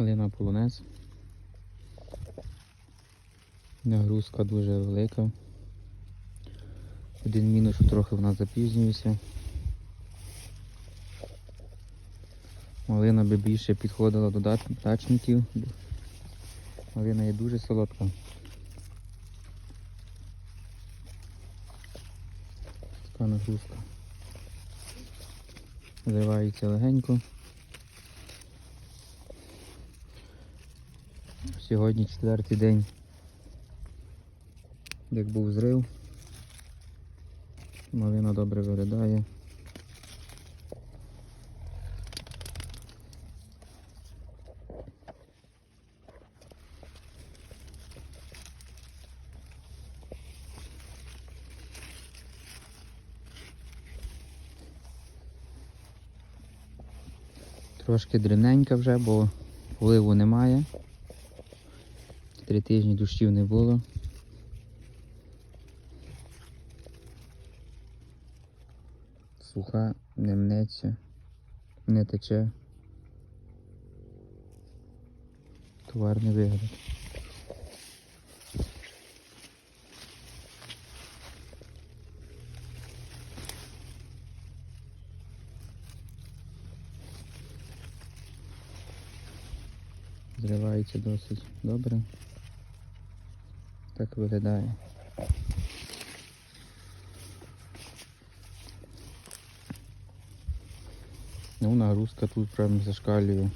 Малина полонез. Нагрузка дуже велика. Один мінус, що трохи вона запізнюється. Малина би більше підходила до дачників. Малина є дуже солодка. Така нагрузка. Зривається легенько. Сьогодні четвертий день, як був зрив. Малина добре виглядає. Трошки дрібненька вже, бо вливу немає. Три тижні дощів не було. Суха, не мнеться, не тече. Товарний вигляд. Зривається досить добре. Так виглядає. Ну, нагрузка тут прям зашкалює.